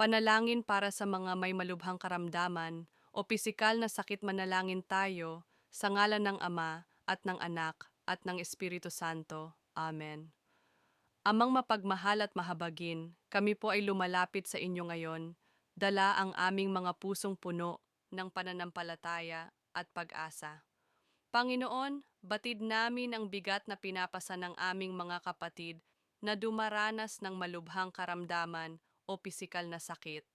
Panalangin para sa mga may malubhang karamdaman o pisikal na sakit manalangin tayo sa ngalan ng Ama at ng Anak at ng Espiritu Santo. Amen. Amang mapagmahal at mahabagin, kami po ay lumalapit sa inyo ngayon, dala ang aming mga pusong puno ng pananampalataya at pag-asa. Panginoon, batid namin ang bigat na pinapasa ng aming mga kapatid na dumaranas ng malubhang karamdaman o pisikal na sakit.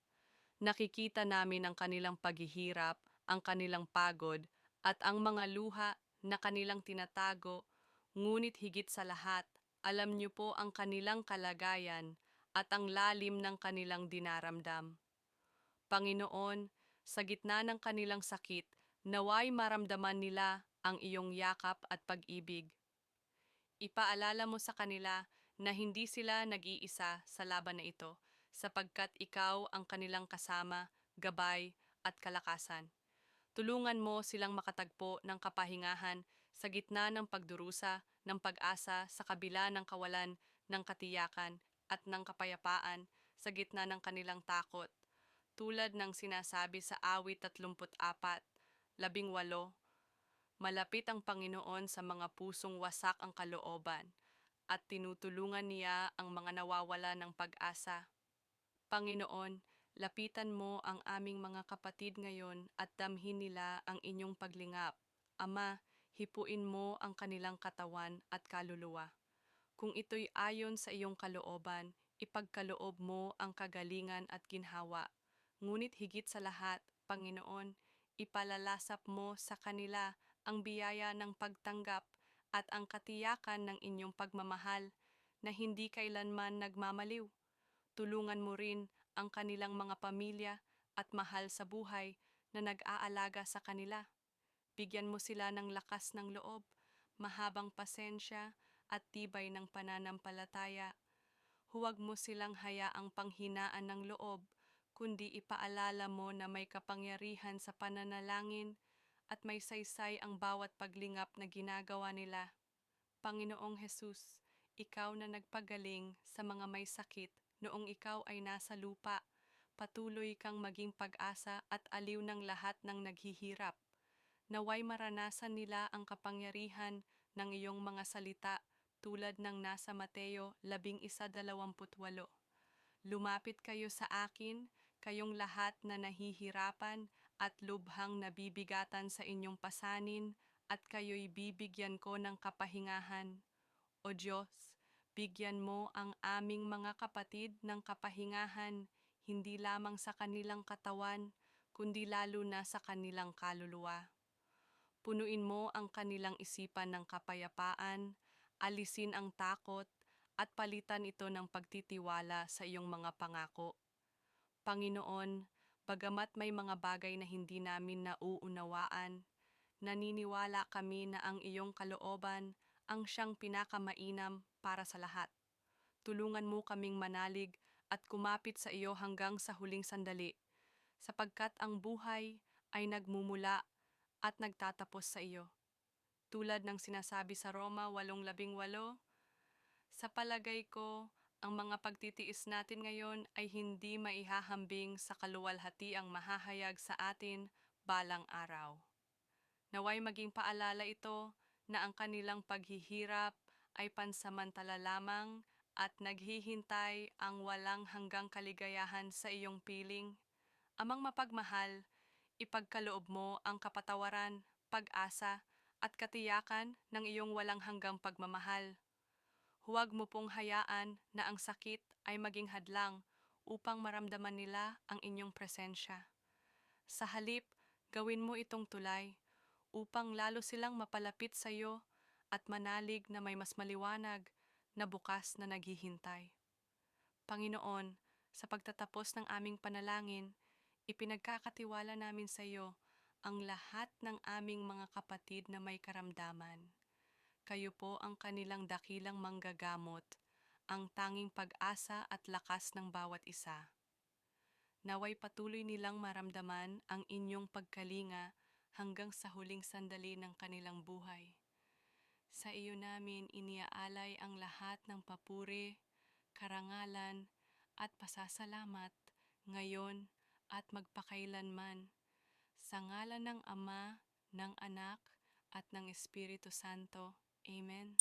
Nakikita namin ang kanilang paghihirap, ang kanilang pagod, at ang mga luha na kanilang tinatago, ngunit higit sa lahat, alam niyo po ang kanilang kalagayan at ang lalim ng kanilang dinaramdam. Panginoon, sa gitna ng kanilang sakit, naway maramdaman nila ang iyong yakap at pag-ibig. Ipaalala mo sa kanila na hindi sila nag-iisa sa laban na ito, sapagkat ikaw ang kanilang kasama, gabay at kalakasan. Tulungan mo silang makatagpo ng kapahingahan sa gitna ng pagdurusa, ng pag-asa sa kabila ng kawalan ng katiyakan at ng kapayapaan sa gitna ng kanilang takot. Tulad ng sinasabi sa awit 34, labing walo, malapit ang Panginoon sa mga pusong wasak ang kalooban at tinutulungan niya ang mga nawawala ng pag-asa. Panginoon, lapitan mo ang aming mga kapatid ngayon at damhin nila ang inyong paglingap. Ama, hipuin mo ang kanilang katawan at kaluluwa. Kung ito'y ayon sa iyong kalooban, ipagkaloob mo ang kagalingan at ginhawa. Ngunit higit sa lahat, Panginoon, ipalalasap mo sa kanila ang biyaya ng pagtanggap at ang katiyakan ng inyong pagmamahal na hindi kailanman nagmamaliw. Tulungan mo rin ang kanilang mga pamilya at mahal sa buhay na nag-aalaga sa kanila. Bigyan mo sila ng lakas ng loob, mahabang pasensya at tibay ng pananampalataya. Huwag mo silang hayaang panghinaan ng loob, kundi ipaalala mo na may kapangyarihan sa pananalangin at may saysay ang bawat paglingap na ginagawa nila. Panginoong Hesus, ikaw na nagpagaling sa mga may sakit noong ikaw ay nasa lupa, patuloy kang maging pag-asa at aliw ng lahat ng naghihirap. Naway maranasan nila ang kapangyarihan ng iyong mga salita tulad ng nasa Mateo 11:28. Lumapit kayo sa akin, kayong lahat na nahihirapan at lubhang nabibigatan sa inyong pasanin, at kayo'y bibigyan ko ng kapahingahan. O Diyos, bigyan mo ang aming mga kapatid ng kapahingahan, hindi lamang sa kanilang katawan, kundi lalo na sa kanilang kaluluwa. Punuin mo ang kanilang isipan ng kapayapaan, alisin ang takot, at palitan ito ng pagtitiwala sa iyong mga pangako. Panginoon, bagamat may mga bagay na hindi namin nauunawaan, naniniwala kami na ang iyong kalooban ang siyang pinakamainam para sa lahat. Tulungan mo kaming manalig at kumapit sa iyo hanggang sa huling sandali, sapagkat ang buhay ay nagmumula at nagtatapos sa iyo. Tulad ng sinasabi sa Roma 8:18, sa palagay ko, ang mga pagtitiis natin ngayon ay hindi maihahambing sa kaluwalhatiang mahahayag sa atin balang araw. Naway maging paalala ito na ang kanilang paghihirap ay pansamantala lamang at naghihintay ang walang hanggang kaligayahan sa iyong piling. Amang mapagmahal, ipagkaloob mo ang kapatawaran, pag-asa, at katiyakan ng iyong walang hanggang pagmamahal. Huwag mo pong hayaan na ang sakit ay maging hadlang upang maramdaman nila ang inyong presensya. Sa halip, gawin mo itong tulay upang lalo silang mapalapit sa iyo at manalig na may mas maliwanag na bukas na naghihintay. Panginoon, sa pagtatapos ng aming panalangin, ipinagkakatiwala namin sa iyo ang lahat ng aming mga kapatid na may karamdaman. Kayo po ang kanilang dakilang manggagamot, ang tanging pag-asa at lakas ng bawat isa. Naway patuloy nilang maramdaman ang inyong pagkalinga hanggang sa huling sandali ng kanilang buhay. Sa iyo namin iniaalay ang lahat ng papuri, karangalan, at pasasalamat ngayon, at magpakailanman. Sa ngalan ng Ama, ng Anak, at ng Espiritu Santo. Amen.